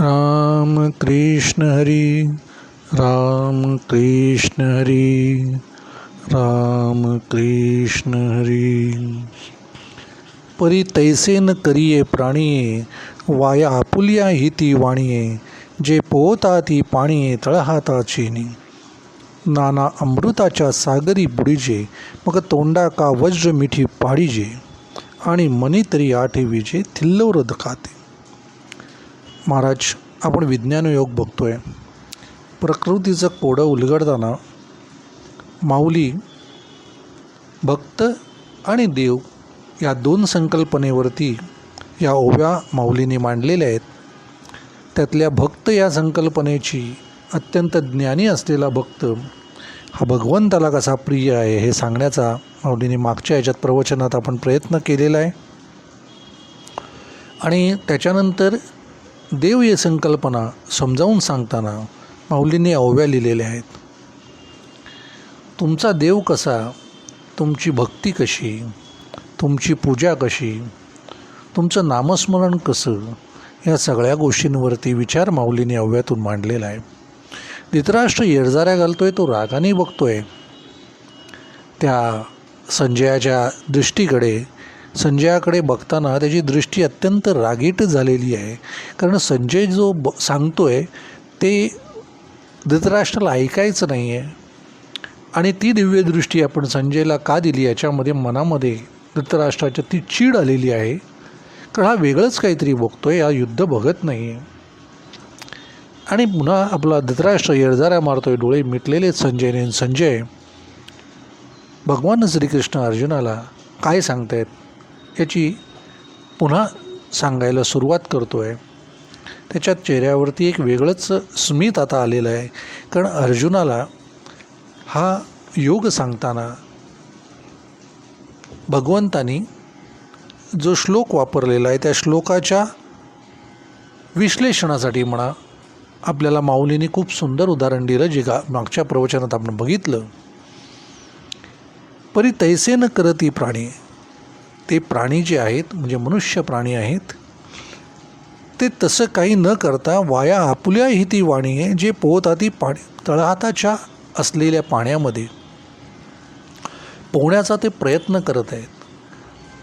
राम कृष्ण हरी राम कृष्ण हरी राम कृष्ण हरी। परी तैसे न करिये प्राणिये वाया आपुलिया ही ती वाणिये जे पोहता ती पाणीये तळहाता चेनी। नाना अमृताच्या सागरी बुडीजे मग तोंडा का वज्र मिठी पाडीजे आणि मनी तरी आठवीजे थिल्लवर खाते। महाराज आपण विज्ञान योग आहे प्रकृतीचं कोडं उलगडताना माऊली भक्त आणि देव या दोन संकल्पनेवरती या ओव्या माऊलीने मांडलेल्या आहेत. त्यातल्या भक्त या संकल्पनेची अत्यंत ज्ञानी असलेला भक्त हा भगवंताला कसा प्रिय आहे हे सांगण्याचा माऊलीने मागच्या याच्यात प्रवचनात आपण प्रयत्न केलेला आहे. आणि त्याच्यानंतर देव या संकल्पना समजावून सांगताना माऊलीने अव्या लिहिलेल्या आहेत. तुमचा देव कसा? तुमची भक्ती कशी? तुमची पूजा कशी? तुमचं नामस्मरण कसं? या सगळ्या गोष्टींवरती विचार माऊलीने अव्यातून मांडलेला आहे. धृतराष्ट्र येरजाऱ्या घालतोय तो रागाने बघतोय. त्या संजयाच्या दृष्टीकडे संजयाकडे बघताना त्याची दृष्टी अत्यंत रागीट झालेली आहे. कारण संजय जो ब सांगतो आहे ते धृतराष्ट्राला ऐकायचं नाही आहे आणि ती दिव्यदृष्टी आपण संजयला का दिली याच्यामध्ये मनामध्ये धृतराष्ट्राच्या ती चीड आलेली आहे. कारण हा वेगळंच काहीतरी बघतो आहे हा युद्ध बघत नाही आहे आणि पुन्हा आपला धृतराष्ट्र येरजाऱ्या मारतोय डोळे मिटलेले संजयने. संजय भगवान श्रीकृष्ण अर्जुनाला काय सांगतायत? याची पुन्हा सांगायला सुरुवात करतो आहे त्याच्या चेहऱ्यावरती एक वेगळंच स्मित आता आलेलं आहे. कारण अर्जुनाला हा योग सांगताना भगवंतानी जो श्लोक वापरलेला आहे त्या श्लोकाच्या विश्लेषणासाठी म्हणा आपल्याला माऊलीने खूप सुंदर उदाहरण दिलं जे गा मागच्या प्रवचनात आपण बघितलं. परी तैसे न करती प्राणी ते प्राणी जे आहेत म्हणजे मनुष्य प्राणी आहेत ते तसं काही न करता वाया आपुल्या ही ती वाणी आहे जे पोहता ती पाणी तळहाताच्या असलेल्या पाण्यामध्ये पोहण्याचा ते प्रयत्न करत आहेत.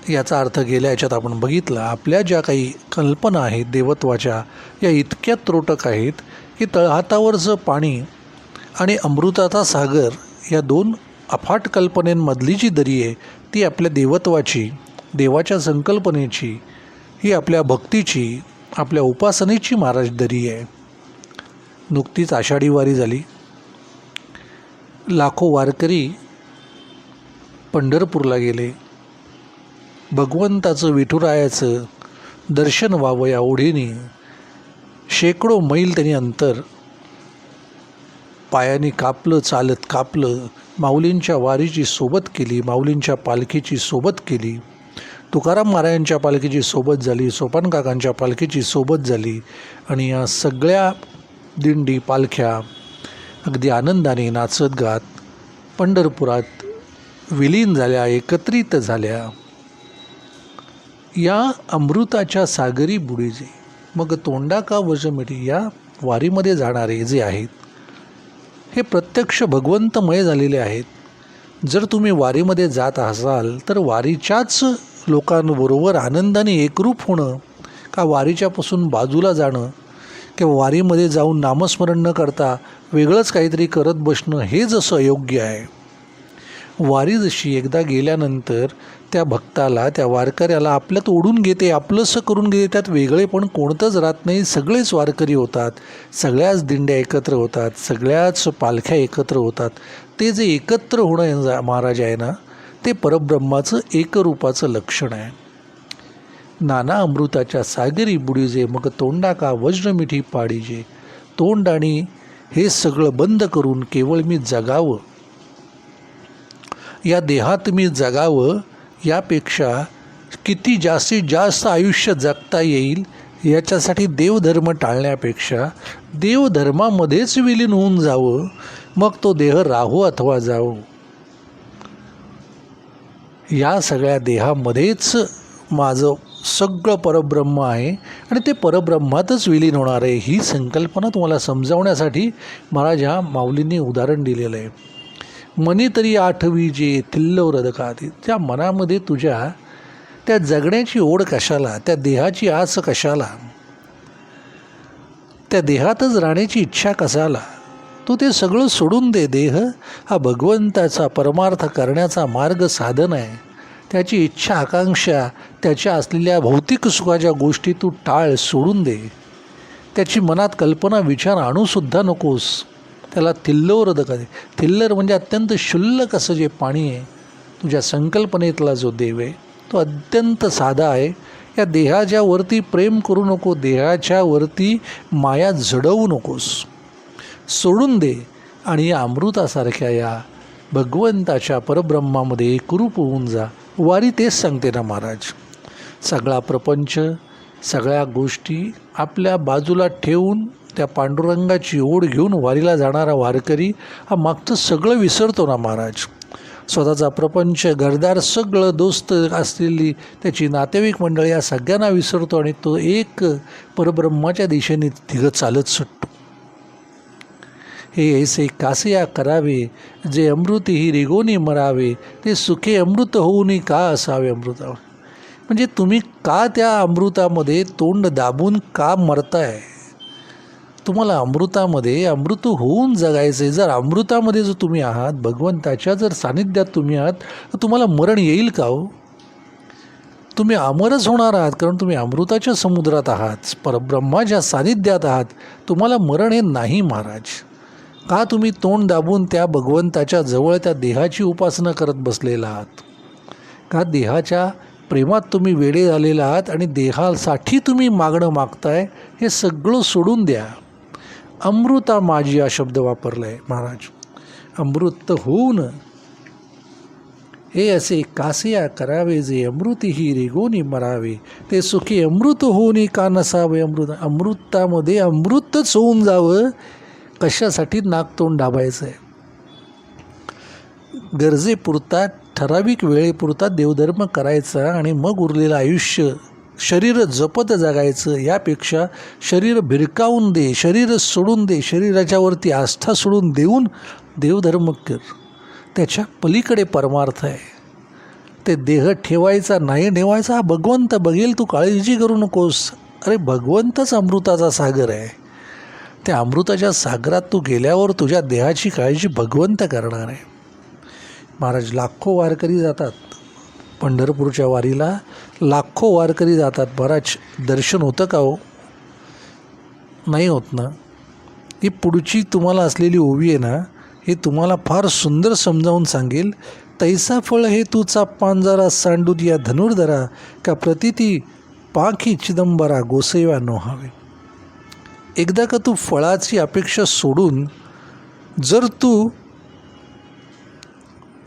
याचा अर्थ गेल्या याच्यात आपण बघितला आपल्या ज्या काही कल्पना आहेत देवत्वाच्या या इतक्या त्रोटक आहेत की तळहातावरचं पाणी आणि अमृताचा सागर या दोन अफाट कल्पनेंमधली जी दरी आहे ती आपल्या देवत्वाची देवाच्या संकल्पनेची ही आपल्या भक्तीची आपल्या उपासनेची महाराज दरी आहे. नुकतीच आषाढी वारी झाली. लाखो वारकरी पंढरपूरला गेले. भगवंताचं विठुरायाचं दर्शन व्हावं या ओढीने शेकडो मैल त्यांनी अंतर पायाने कापलं चालत कापलं माऊलींच्या वारीची सोबत केली माऊलींच्या पालखीची सोबत केली. तुकाराम महाराजांच्या पालखीची सोबत झाली सोपान काकांच्या पालखीची सोबत झाली आणि या सगळ्या दिंडी पालख्या अगदी आनंदाने नाचत गात पंढरपुरात विलीन झाल्या एकत्रित झाल्या. या अमृताच्या सागरी बुडीजे मग तोंडा का वजमिटी या वारीमध्ये जाणारे जे आहेत हे प्रत्यक्ष भगवंतमय झालेले आहेत. जर तुम्ही वारीमध्ये जात असाल तर वारीच्याच लोकांबरोबर आनंदाने एकरूप होणं का वारीच्यापासून बाजूला जाणं किंवा वारीमध्ये जाऊन नामस्मरण न करता वेगळंच काहीतरी करत बसणं हे जसं अयोग्य आहे. वारी जशी एकदा गेल्यानंतर त्या भक्ताला त्या वारकऱ्याला आपल्यात ओढून घेते आपलंसं करून घेते त्यात वेगळे पण कोणतंच राहत नाही. सगळेच वारकरी होतात सगळ्याच दिंड्या एकत्र होतात सगळ्याच पालख्या एकत्र होतात. ते जे एकत्र होणं महाराज आहे ना ते परब्रह्माचं एकरूपाचं लक्षण आहे. नाना अमृताच्या सागरी बुडीजे मग तोंडा का वज्रमिठी पाडीजे. तोंड आणि हे सगळं बंद करून केवळ मी जगावं. या देहात मी जगावं यापेक्षा किती जास्तीत जास्त आयुष्य जगता येईल याच्यासाठी देवधर्म टाळण्यापेक्षा देवधर्मामध्येच विलीन होऊन जावं मग तो देह राहो अथवा जावो. या सगळ्या देहामध्येच माझं सगळं परब्रह्म आहे आणि ते परब्रह्मातच विलीन होणार आहे ही संकल्पना तुम्हाला समजावण्यासाठी महाराज ह्या माऊलींनी उदाहरण दिलेलं आहे. मनी तरी आठवी जे तिल्लव आधी त्या मनामध्ये तुझ्या त्या जगण्याची ओढ कशाला त्या देहाची आस कशाला त्या देहातच राहण्याची इच्छा कशाला तू ते सगळं सोडून दे देह. हा भगवंताचा परमार्थ करण्याचा मार्ग साधन आहे. त्याची इच्छा आकांक्षा त्याच्या असलेल्या भौतिक सुखाच्या गोष्टी तू टाळ सोडून दे. त्याची मनात कल्पना विचार आणूसुद्धा नकोस. त्याला थिल्लोर दे थिल्लर म्हणजे अत्यंत शुल्लक असं जे पाणी आहे तुझ्या संकल्पनेतला जो देव आहे तो अत्यंत साधा आहे. या देहाच्यावरती प्रेम करू नको देहाच्यावरती माया जडवू नकोस. सोडून दे. आणि अमृतासारख्या या भगवंताच्या परब्रह्मामध्ये एकरूप होऊन जा. वारी तेच सांगते ना महाराज. सगळा प्रपंच सगळ्या गोष्टी आपल्या बाजूला ठेवून त्या पांडुरंगाची ओढ घेऊन वारीला जाणारा वारकरी हा मागचं सगळं विसरतो ना महाराज. स्वतःचा प्रपंच घरदार सगळं दोस्त असलेली त्याची नातेवाईक मंडळी या सगळ्यांना विसरतो आणि तो एक परब्रह्माच्या दिशेने तिघं चालत सुटतो. हे ऐसे कासया करावे जे अमृत ही रिगोनी मरावे ते सुखे अमृत होऊनी का असावे अमृता? म्हणजे तुम्ही का त्या अमृतामध्ये तोंड दाबून का मरताय? तुम्हाला अमृतामध्ये अमृत होऊन जगायचं जर अमृतामध्ये जर तुम्ही आहात भगवंताच्या जर सानिध्यात तुम्ही आहात तर तुम्हाला मरण येईल का हो? तुम्ही अमरच होणार आहात कारण तुम्ही अमृताच्या समुद्रात आहात परब्रह्माच्या सानिध्यात आहात. तुम्हाला मरण हे नाही महाराज. का तुम्ही तोंड दाबून त्या भगवंताच्या जवळ त्या देहाची उपासना करत बसलेला आहात? का देहाच्या प्रेमात तुम्ही वेडे झालेला आहात आणि देहासाठी तुम्ही मागणं मागताय हे सगळं सोडून द्या. अमृता माझी हा शब्द वापरला आहे महाराज. अमृत होऊन. हे असे कासिया करावे जे अमृत ही रेगोनी मरावे. ते सुखी अमृत होऊन का नसावे अमृत? अमृतामध्ये अमृतच होऊन जावं. कशासाठी नाकतोंड दाबायचं आहे गरजेपुरता ठराविक वेळेपुरता देवधर्म करायचा आणि मग उरलेलं आयुष्य शरीर जपत जगायचं यापेक्षा शरीर भिरकावून दे शरीर सोडून दे शरीराच्यावरती आस्था सोडून देऊन देवधर्म कर. त्याच्या पलीकडे परमार्थ आहे. ते देह ठेवायचा नाही ठेवायचा हा भगवंत बघेल तू काळजी करू नकोस. अरे भगवंतच अमृताचा सागर आहे. त्या अमृताच्या सागरात तू गेल्यावर तुझ्या देहाची काळजी भगवंत करणार आहे. महाराज लाखो वारकरी जातात. पंढरपूरच्या वारीला लाखो वारकरी जातात. बराच दर्शन होतं का हो? नाही होत ना. ही पुढची तुम्हाला असलेली ओवी आहे ना हे तुम्हाला फार सुंदर समजावून सांगेल. तैसा फळ हे तुचा पांजरा सांडूत या धनुर्धरा का प्रतिती पाखी चिदंबरा गोसेवा नोहावे एकदा का तू फळाची अपेक्षा सोडून जर तू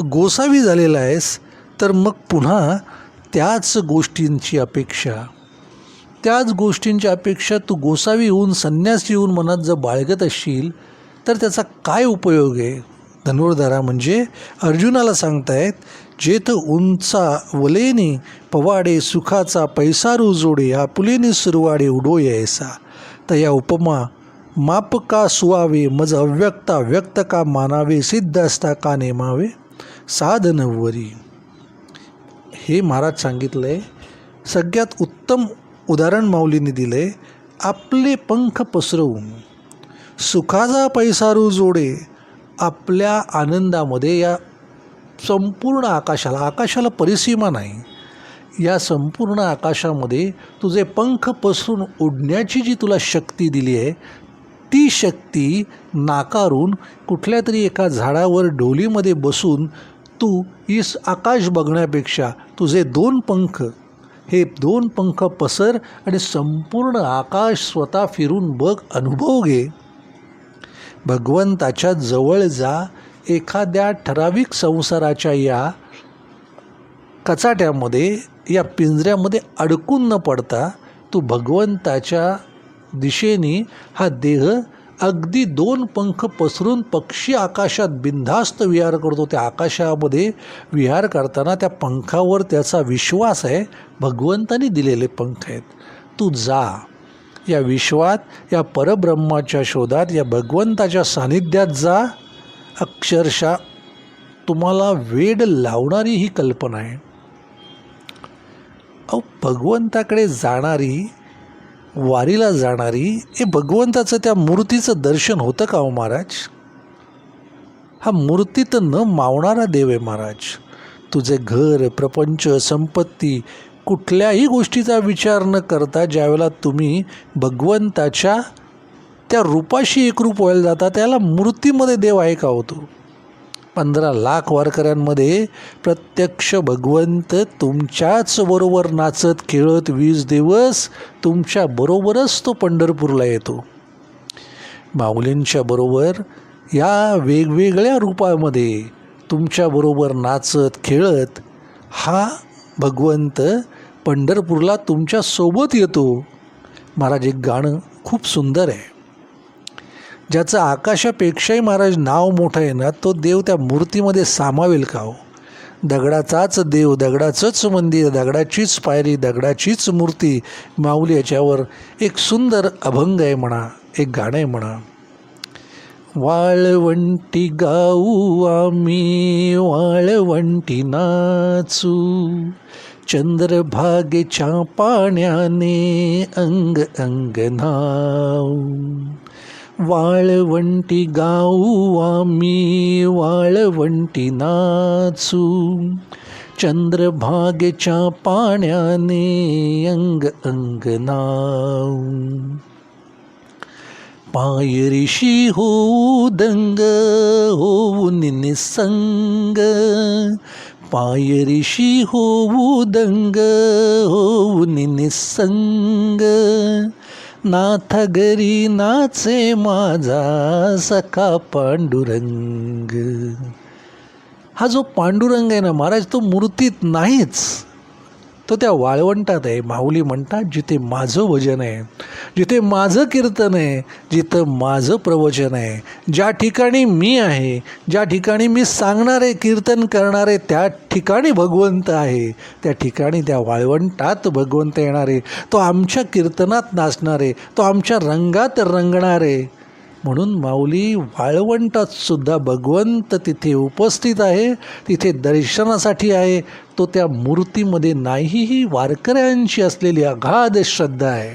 गोसावी झालेला आहेस तर मग पुन्हा त्याच गोष्टींची अपेक्षा. त्याच गोष्टींची अपेक्षा तू गोसावी होऊन संन्यासी होऊन मनात जर बाळगत असशील तर त्याचा काय उपयोग आहे? धनुर्धारा म्हणजे अर्जुनाला सांगतायत जेथ उंचा वलेने पवाडे सुखाचा पैसारू जोडे आपुलेने सुरवाडे उडो यायसा तर या उपमा. माप का सुवावे मज अव्यक्ता व्यक्त का मानावे सिद्ध असता का नेमावे? साधनवरी हे महाराज सांगितलं आहे सगळ्यात उत्तम उदाहरण माऊलीने दिलं आहे आपले पंख पसरवून. सुखाचा पैसारू जोडे आपल्या आनंदामध्ये या संपूर्ण आकाशाला आकाशाला परिसीमा नाही. या संपूर्ण आकाशामध्ये तुझे पंख पसरून उडण्याची जी तुला शक्ती दिली आहे ती शक्ती नाकारून कुठल्या तरी एका झाडावर डोलीमध्ये बसून तू इस आकाश बघण्यापेक्षा तुझे दोन पंख हे दोन पंख पसर आणि संपूर्ण आकाश स्वतः फिरून बघ अनुभव घे. भगवंताच्या जवळ जा एखाद्या ठराविक संसाराच्या या कचाट्यामध्ये या पिंजऱ्यामध्ये अडकून न पडता तू भगवंताच्या दिशेने हा देह अगदी दोन पंख पसरून पक्षी आकाशात बिनधास्त विहार करतो. त्या आकाशामध्ये विहार करताना त्या पंखावर त्याचा विश्वास आहे. भगवंतानी दिलेले पंख आहेत. तू जा. या विश्वात या परब्रह्माच्या शोधात या भगवंताच्या सानिध्यात जा. अक्षरशः तुम्हाला वेड लावणारी ही कल्पना आहे. अहो भगवंताकडे जाणारी वारीला जाणारी हे भगवंताचं त्या मूर्तीचं दर्शन होतं का हो महाराज? हा मूर्तीत न मावणारा देव आहे महाराज. तुझे घर प्रपंच संपत्ती कुठल्याही गोष्टीचा विचार न करता ज्यावेळेला तुम्ही भगवंताच्या त्या रूपाशी एकरूप व्हायला जाता त्याला मूर्तीमध्ये देव आहे का होतो पंधरा लाख वारकऱ्यांमध्ये प्रत्यक्ष भगवंत तुमच्याच बरोबर नाचत खेळत वीस दिवस तुमच्या बरोबरच तो पंढरपूरला येतो. माऊलींच्या बरोबर या वेगवेगळ्या रूपामध्ये तुमच्याबरोबर नाचत खेळत हा भगवंत पंढरपूरला तुमच्यासोबत येतो. महाराज एक गाणं खूप सुंदर आहे. ज्याचं आकाशापेक्षाही महाराज नाव मोठं आहे ना तो देव त्या मूर्तीमध्ये सामावेल का हो? दगडाचाच देव दगडाचंच मंदिर दगडाचीच पायरी दगडाचीच मूर्ती माऊली याच्यावर एक सुंदर अभंग आहे म्हणा एक गाणं आहे म्हणा. वाळवंटी गाऊ आम्ही वाळवंटी नाचू. चंद्रभागेच्या पाण्याने अंग अंग नाव. वाळवंटी गाऊ आम्ही वाळवंटी नाचू. चंद्रभागेच्या पाण्याने अंग अंग नाव पायरीशी होऊ दंग होऊन निसंग. पायरीशी होऊ दंग होऊन निसंग. नाथ घरी नाचे माझा सखा पांडुरंग. हा जो पांडुरंग आहे ना महाराज तो मूर्तीत नाहीच. तो त्या वाळवंटात आहे. माऊली म्हणतात जिथे माझं भजन आहे जिथे माझं कीर्तन आहे जिथं माझं प्रवचन आहे ज्या ठिकाणी मी आहे ज्या ठिकाणी मी सांगणारे कीर्तन करणारे त्या ठिकाणी भगवंत आहे. त्या ठिकाणी त्या वाळवंटात भगवंत येणारे. तो आमच्या कीर्तनात नाचणारे तो आमच्या रंगात रंगणारे. म्हणून माऊली वाळवंटात सुद्धा भगवंत तिथे उपस्थित आहे तिथे दर्शनासाठी आहे. तो त्या मूर्तीमध्ये नाही ही असलेली अगाध श्रद्धा आहे.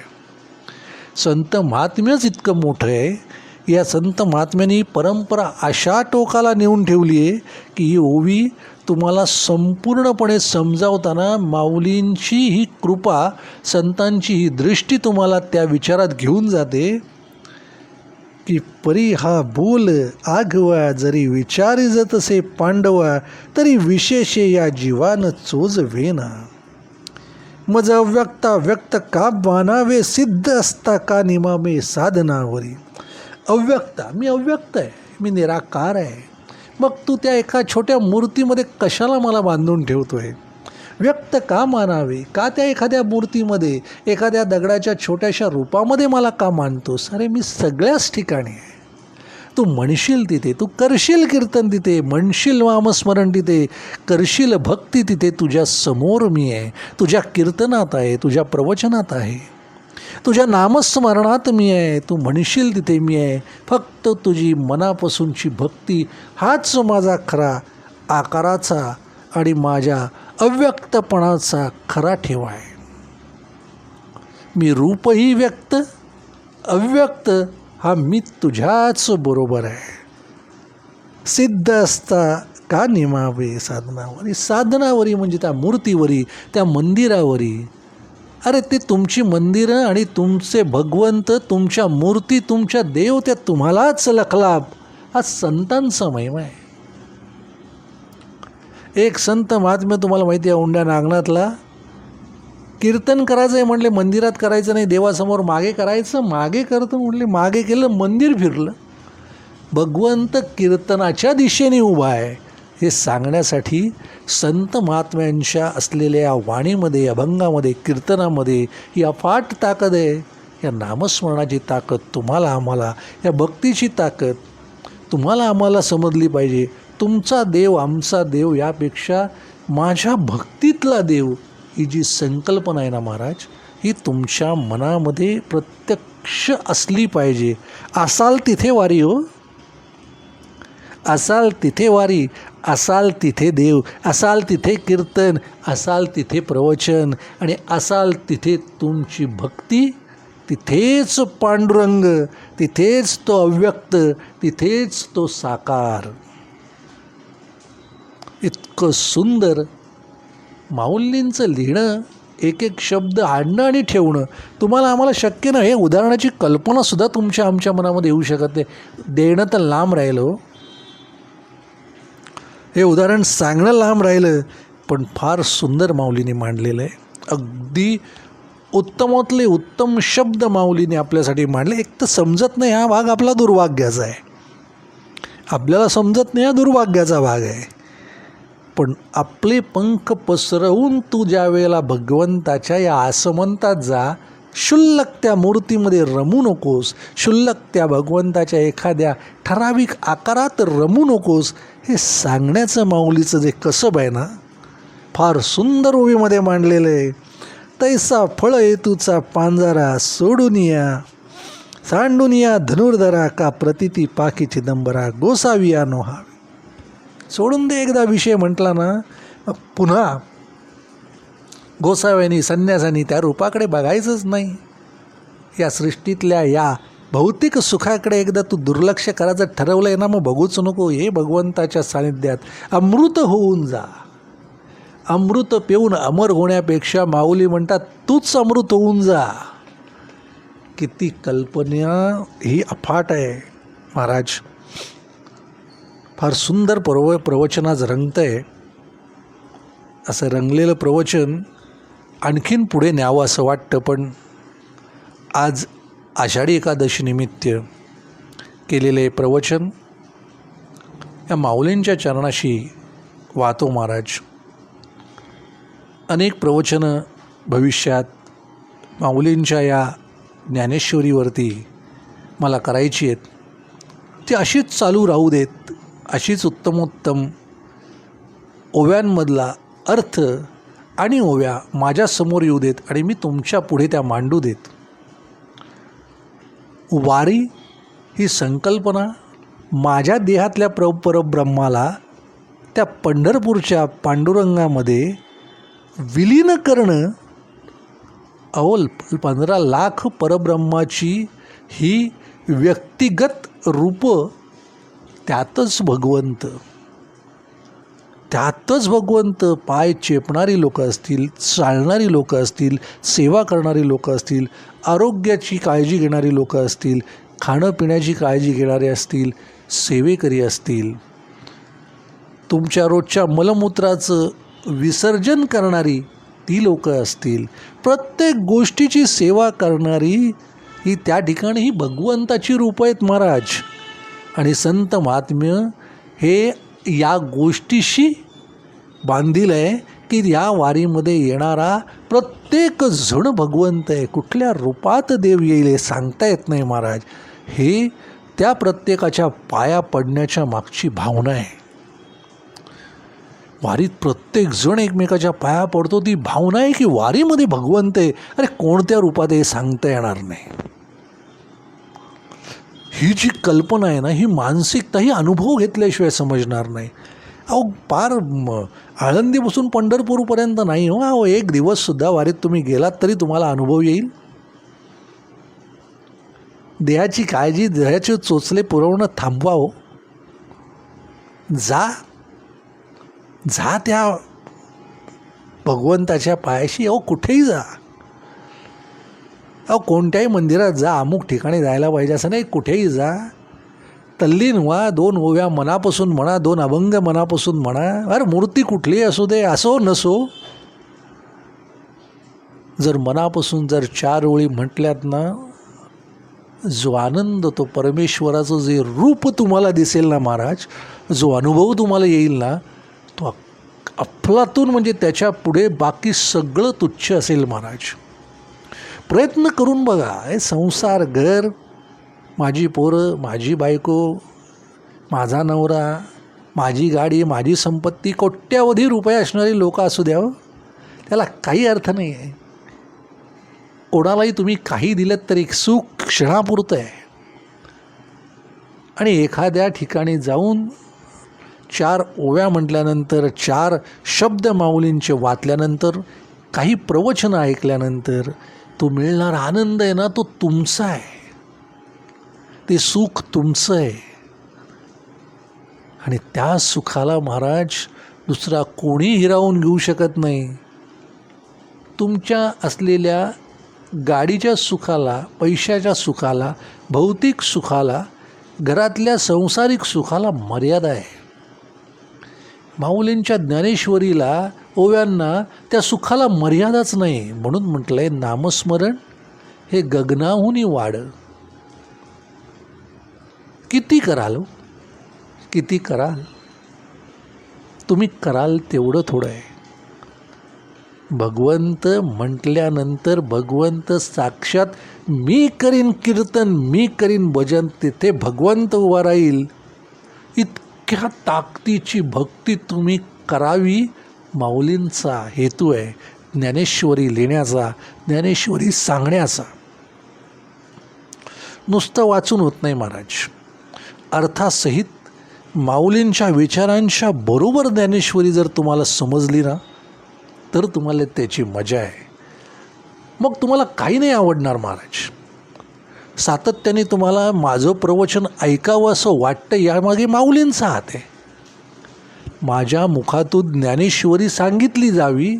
संत महात्म्यच इतकं मोठं आहे. या संत महात्म्याने परंपरा अशा टोकाला नेऊन ठेवली आहे की ही ओवी तुम्हाला संपूर्णपणे समजावताना माऊलींची ही कृपा संतांची ही दृष्टी तुम्हाला त्या विचारात घेऊन जाते. की परी हा बोल आघवा जरी विचारी जतसे पांडवा तरी विशेषे या जीवान चोज वेना. मज अव्यक्ता व्यक्त का बानावे सिद्ध असता का निमामे साधनावरी. अव्यक्ता मी अव्यक्त आहे मी निराकार आहे. मग तू त्या एका छोट्या मूर्तीमध्ये कशाला मला बांधून ठेवतो आहे व्यक्त का मानावे? का त्या एखाद्या मूर्तीमध्ये एखाद्या दगडाच्या छोट्याशा रूपामध्ये मला का मानतोस? अरे मी सगळ्याच ठिकाणी आहे. तू म्हणशील तिथे तू करशील कीर्तन तिथे म्हणशील वामस्मरण तिथे करशील भक्ती तिथे तुझ्या समोर मी आहे तुझ्या कीर्तनात आहे तुझ्या प्रवचनात आहे. तुझ्या नामस्मरणात मी आहे तू म्हणशील तिथे मी आहे. फक्त तुझी मनापासूनची भक्ती हाच माझा खरा आकाराचा आणि माझ्या अव्यक्तपणाचा खरा ठेवा आहे. मी रूपही व्यक्त अव्यक्त हा मी तुझ्याच बरोबर आहे. सिद्ध असता का निमावे साधनावरी. साधनावरी म्हणजे त्या मूर्तीवरी त्या मंदिरावरी. अरे ते तुमची मंदिरं आणि तुमचे भगवंत तुमच्या मूर्ती तुमच्या देव त्या तुम्हालाच लखलाप. हा संतांचा महिमा आहे. एक संत महात्म्य तुम्हाला माहिती आहे उंड्या नागनाथला. कीर्तन करायचं आहे म्हणले मंदिरात करायचं नाही देवासमोर मागे करायचं मागे करतं म्हटले मागे केलं मंदिर फिरलं. भगवंत कीर्तनाच्या दिशेने उभा आहे. हे सांगण्यासाठी संत महात्म्यांच्या असलेल्या या वाणीमध्ये अभंगामध्ये कीर्तनामध्ये ही अफाट ताकद आहे. या नामस्मरणाची ताकद तुम्हाला आम्हाला या भक्तीची ताकद तुम्हाला आम्हाला समजली पाहिजे. तुमचा देव आमचा देव यापेक्षा माझ्या भक्तीतला देव ही जी संकल्पना आहे ना महाराज ही तुमच्या मनामध्ये प्रत्यक्ष असली पाहिजे. असाल तिथे वारी हो. असाल तिथे वारी असाल तिथे देव असाल तिथे कीर्तन असाल तिथे प्रवचन आणि असाल तिथे तुमची भक्ती तिथेच पांडुरंग तिथेच तो अव्यक्त तिथेच तो साकार. इतकं सुंदर. माऊलींचं लिहिणं एक एक शब्द आणणं आणि ठेवणं तुम्हाला आम्हाला शक्य नाही. हे उदाहरणाची कल्पनासुद्धा तुमच्या आमच्या मनामध्ये येऊ शकत नाही. देणं तर लांब राहिलं हो. हे उदाहरण सांगणं लांब राहिलं पण फार सुंदर माऊलीने मांडलेलं आहे. अगदी उत्तमातले उत्तम शब्द माऊलीने आपल्यासाठी मांडले. एक तर समजत नाही हा भाग आपला दुर्भाग्याचा आहे. आपल्याला समजत नाही हा दुर्भाग्याचा भाग आहे. पण आपले पंख पसरवून तू ज्या वेळेला भगवंताच्या या आसमंतात जा शुल्लक त्या मूर्तीमध्ये रमू नकोस शुल्लक त्या भगवंताच्या एखाद्या ठराविक आकारात रमू नकोस हे सांगण्याचं माऊलीचं जे कसब आहे ना फार सुंदर ओवीमध्ये मांडलेलं आहे. तैसा फळ येतूचा पांजारा सोडून या सांडून या धनुर्धरा का प्रतिती पाकी चिदंबरा गोसाविया नोहावी. सोडून दे एकदा विषय म्हटला ना पुन्हा गोसाव्यानी संन्यासानी त्या रूपाकडे बघायचंच नाही. या सृष्टीतल्या या भौतिक सुखाकडे एकदा तू दुर्लक्ष करायचं ठरवलं आहे ना मग बघूच नको. हे भगवंताच्या सानिध्यात अमृत होऊन जा. अमृत पिऊन अमर होण्यापेक्षा माऊली म्हणतात तूच अमृत होऊन जा. किती कल्पना ही अफाट आहे महाराज. फार सुंदर प्रव प्रवचन आज रंगतं आहे असं रंगलेलं प्रवचन आणखीन पुढे न्यावं असं वाटतं पण आज आषाढी एकादशीनिमित्त केलेले प्रवचन या माऊलींच्या चरणाशी वाहतो महाराज. अनेक प्रवचनं भविष्यात माऊलींच्या या ज्ञानेश्वरीवरती मला करायची आहेत. ती अशीच चालू राहू देत अशीच उत्तमोत्तम ओव्यांमधला अर्थ आणि ओव्या माझ्यासमोर येऊ देत आणि मी तुमच्यापुढे त्या मांडू देत. वारी ही संकल्पना माझ्या देहातल्या प्र परब्रह्माला त्या पंढरपूरच्या पांडुरंगामध्ये विलीन करणं अहो पंधरा लाख परब्रह्माची ही व्यक्तिगत रूपं त्यातच भगवंत. त्यातच भगवंत पाय चेपणारी लोकं असतील चालणारी लोकं असतील सेवा करणारी लोकं असतील आरोग्याची काळजी घेणारी लोकं असतील खाणं पिण्याची काळजी घेणारे असतील सेवेकरी असतील. तुमच्या रोजच्या मलमूत्राचं विसर्जन करणारी ती लोकं असतील. प्रत्येक गोष्टीची सेवा करणारी ही त्या ठिकाणी ही भगवंताची रूपं आहेत महाराज. आणि संत महात्म्य हे या गोष्टीशी बांधील आहे की या वारीमध्ये येणारा प्रत्येक जण भगवंत आहे. कुठल्या रूपात देव येईल हे सांगता येत नाही महाराज. हे त्या प्रत्येकाच्या पाया पडण्याच्या मागची भावना आहे. वारीत प्रत्येक जण एकमेकाच्या पाया पडतो. ती भावना आहे की वारीमध्ये भगवंत आहे. अरे कोणत्या रूपात हे सांगता येणार नाही? ही जी कल्पना आहे ना ही मानसिकता ही अनुभव घेतल्याशिवाय समजणार नाही. अहो पार म आळंदीपासून पंढरपूरपर्यंत नाही हो. अहो एक दिवससुद्धा वारीत तुम्ही गेलात तरी तुम्हाला अनुभव येईल. देहाची काळजी देहाचे चोचले पुरवणं थांबवा हो. जा. जा त्या भगवंताच्या पायाशी. अहो कुठेही जा. अहो कोणत्याही मंदिरात जा अमुक ठिकाणी जायला पाहिजे असं नाही कुठेही जा. तल्लीन व्हा दोन ओव्या मनापासून म्हणा दोन अभंग मनापासून म्हणा. अरे मूर्ती कुठली असू दे असो नसो. जर मनापासून जर चार ओळी म्हटल्यात ना जो आनंद तो परमेश्वराचं जे रूप तुम्हाला दिसेल ना महाराज जो अनुभव तुम्हाला येईल ना तो अफलातून म्हणजे त्याच्या पुढे बाकी सगळं तुच्छ असेल महाराज. प्रयत्न करून बघा. हे संसार घर माझी पोरं माझी बायको माझा नवरा माझी गाडी माझी संपत्ती कोट्यावधी रुपये असणारी लोक असू द्यावं हो. त्याला काही अर्थ नाही आहे कोणालाही तुम्ही काही दिलं तरी सुख क्षणापुरतं आहे. आणि एखाद्या ठिकाणी जाऊन चार ओव्या म्हटल्यानंतर चार शब्द माऊलींचे वाचल्यानंतर काही प्रवचनं ऐकल्यानंतर तो मिळणारा आनंद आहे ना तो तुमचा आहे. ते सुख तुमचं आहे. आणि त्या सुखाला महाराज दुसरा कोणी हिरावून घेऊ शकत नाही. तुमच्या असलेल्या गाडीच्या सुखाला पैशाच्या सुखाला भौतिक सुखाला घरातल्या संसारिक सुखाला मर्यादा आहे. माऊलींच्या ज्ञानेश्वरीला ओव्यांना त्या सुखाला मर्यादाच नाही म्हणून म्हटलं आहे नामस्मरण हे गगनाहूनही वाढ. किती कराल हो? किती कराल? तुम्ही कराल तेवढं थोडं आहे. भगवंत म्हटल्यानंतर भगवंत साक्षात मी करीन कीर्तन मी करीन भजन तिथे भगवंत उभा राहील. इतक्या ताकदीची भक्ती तुम्ही करावी माऊलींचा हेतू आहे ज्ञानेश्वरी लिहिण्याचा ज्ञानेश्वरी सांगण्याचा. नुसतं वाचून होत नाही महाराज. अर्थासहित माऊलींच्या विचारांच्या बरोबर ज्ञानेश्वरी जर तुम्हाला समजली ना तर तुम्हाला त्याची मजा आहे. मग तुम्हाला काही नाही आवडणार महाराज. सातत्याने तुम्हाला माझं प्रवचन ऐकावं असं वाटतं यामागे माऊलींचा हात आहे. माझ्या मुखातून ज्ञानेश्वरी सांगितली जावी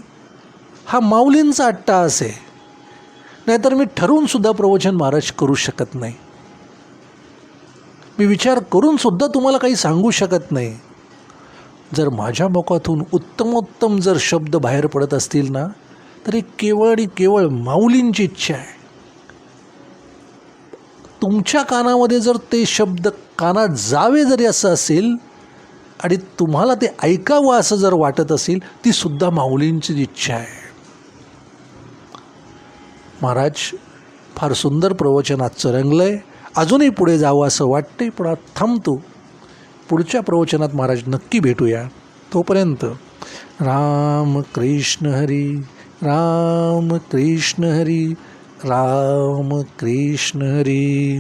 हा माऊलींचा अट्टा आहे नाहीतर मी ठरवूनसुद्धा प्रवचन महाराज करू शकत नाही. मी विचार करूनसुद्धा तुम्हाला काही सांगू शकत नाही. जर माझ्या मुखातून उत्तमोत्तम जर शब्द बाहेर पडत असतील ना तर हे केवळ आणि केवळ माऊलींची इच्छा आहे. तुमच्या कानामध्ये जर ते शब्द कानात जावे जरी असं असेल आणि तुम्हाला ते ऐकावं असं जर वाटत असेल ती सुद्धा माऊलींची इच्छा आहे. महाराज फार सुंदर प्रवचनाचं रंगलं आहे अजूनही पुढे जावं असं वाटतंय पण थांबतो. पुढच्या प्रवचनात महाराज नक्की भेटूया. तोपर्यंत राम कृष्ण हरी राम कृष्ण हरी राम कृष्ण हरी.